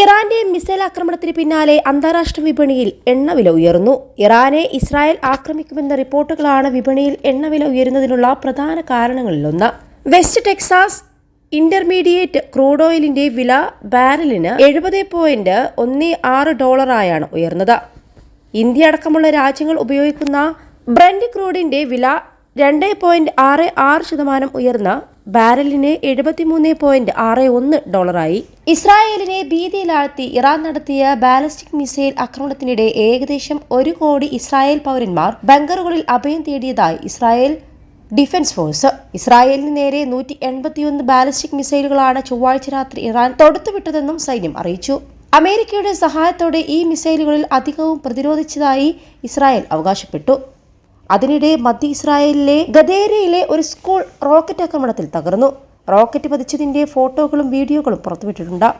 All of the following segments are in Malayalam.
ഇറാന്റെ മിസൈൽ ആക്രമണത്തിന് പിന്നാലെ അന്താരാഷ്ട്ര വിപണിയിൽ എണ്ണവില ഉയർന്നു. ഇറാനെ ഇസ്രായേൽ ആക്രമിക്കുമെന്ന റിപ്പോർട്ടുകളാണ് വിപണിയിൽ എണ്ണവില ഉയരുന്നതിനുള്ള പ്രധാന കാരണങ്ങളിലൊന്ന്. വെസ്റ്റ് ടെക്സാസ് ഇന്റർമീഡിയറ്റ് ക്രൂഡ് ഓയിലിന്റെ വില ബാരലിന് എഴുപത് പോയിന്റ് ഒന്ന് ആറ് ഡോളറായാണ് ഉയർന്നത്. ഇന്ത്യ അടക്കമുള്ള രാജ്യങ്ങൾ ഉപയോഗിക്കുന്ന ബ്രൻഡ് ക്രൂഡിന്റെ വില രണ്ട് പോയിന്റ് ആറ് ആറ് ശതമാനം ഉയർന്ന ബാരലിന് എഴുപത്തിമൂന്ന് പോയിന്റ് ആറ് ഒന്ന് ഡോളറായി. ഇസ്രായേലിനെ ഭീതിയിലാഴ്ത്തി ഇറാൻ നടത്തിയ ബാലിസ്റ്റിക് മിസൈൽ ആക്രമണത്തിനിടെ ഏകദേശം ഒരു കോടി ഇസ്രായേൽ പൗരന്മാർ ബങ്കറുകളിൽ അഭയം തേടിയതായി ഇസ്രായേൽ ഡിഫൻസ് ഫോഴ്സ്. ഇസ്രായേലിന് നേരെ നൂറ്റി എൺപത്തിയൊന്ന് ബാലിസ്റ്റിക് മിസൈലുകളാണ് ചൊവ്വാഴ്ച രാത്രി ഇറാൻ തൊടുത്തുവിട്ടതെന്നും സൈന്യം അറിയിച്ചു. അമേരിക്കയുടെ സഹായത്തോടെ ഈ മിസൈലുകളിൽ അധികവും പ്രതിരോധിച്ചതായി ഇസ്രായേൽ അവകാശപ്പെട്ടു. അതിനിടെ മധ്യ ഇസ്രായേലിലെ ഗദേരയിലെ ഒരു സ്കൂൾ റോക്കറ്റ് ആക്രമണത്തിൽ തകർന്നു. റോക്കറ്റ് പതിച്ചതിന്റെ ഫോട്ടോകളും വീഡിയോകളും പുറത്തുവിട്ടിട്ടുണ്ട്.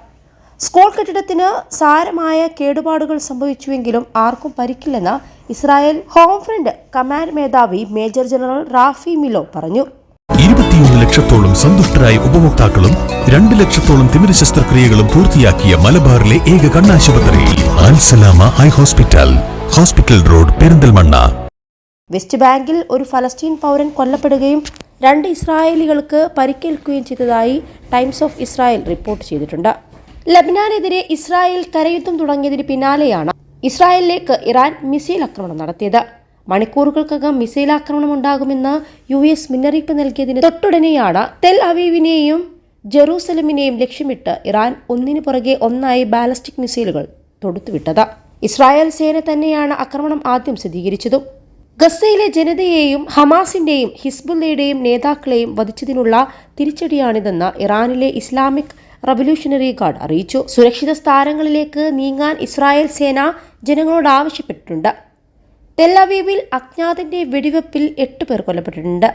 സ്കൂൾ കെട്ടിടത്തിന് സാരമായ കേടുപാടുകൾ സംഭവിച്ചുവെങ്കിലും ആർക്കും പരിക്കില്ലെന്ന് ഇസ്രായേൽ ഹോം ഫ്രണ്ട് കമാൻഡ് മേധാവി മേജർ ജനറൽ റാഫി മിലോ പറഞ്ഞു. ഇരുപത്തിയൊന്ന് ലക്ഷത്തോളം സന്തുഷ്ടരായ ഉപഭോക്താക്കളും രണ്ട് ലക്ഷത്തോളം തിമിര ശസ്ത്രക്രിയകളും പൂർത്തിയാക്കിയ മലബാറിലെ ഏക കണ്ണാശുപത്രി Alsalama high hospital. Hospital road Perinthalmanna. West ബാങ്കിൽ ഒരു ഫലസ്തീൻ പൗരൻ കൊല്ലപ്പെടുകയും രണ്ട് ഇസ്രായേലികൾക്ക് പരിക്കേൽക്കുകയും ചെയ്തതായി ടൈംസ് ഓഫ് ഇസ്രായേൽ റിപ്പോർട്ട് ചെയ്തിട്ടുണ്ട്. ലബ്നാനെതിരെ ഇസ്രായേൽ കരയുദ്ധം തുടങ്ങിയതിന് പിന്നാലെയാണ് ഇസ്രായേലിലേക്ക് ഇറാൻ മിസൈൽ ആക്രമണം നടത്തിയത്. മണിക്കൂറുകൾക്കകം മിസൈൽ ആക്രമണം ഉണ്ടാകുമെന്ന് യു എസ് മുന്നറിയിപ്പ് നൽകിയതിന് തൊട്ടുടനെയാണ് തെൽ അവീവിനെയും ജെറൂസലമിനെയും ലക്ഷ്യമിട്ട് ഇറാൻ ഒന്നിനു പുറകെ ഒന്നായി ബാലസ്റ്റിക് മിസൈലുകൾ തൊടുത്തുവിട്ടത്. ഇസ്രായേൽ സേന തന്നെയാണ് ആക്രമണം ആദ്യം സ്ഥിരീകരിച്ചതും. ഗസയിലെ ജനതയെയും ഹമാസിന്റെയും ഹിസ്ബുല്ലയുടെയും നേതാക്കളെയും വധിച്ചതിനുള്ള തിരിച്ചടിയാണിതെന്ന് ഇറാനിലെ ഇസ്ലാമിക് റവല്യൂഷണറി ഗാർഡ് അറിയിച്ചു. സുരക്ഷിത സ്ഥാനങ്ങളിലേക്ക് നീങ്ങാൻ ഇസ്രായേൽ സേന ജനങ്ങളോട് ആവശ്യപ്പെട്ടിട്ടുണ്ട്. തെല്ലവീവിൽ അജ്ഞാതന്റെ വെടിവെപ്പിൽ എട്ട് പേർ കൊല്ലപ്പെട്ടിട്ടുണ്ട്.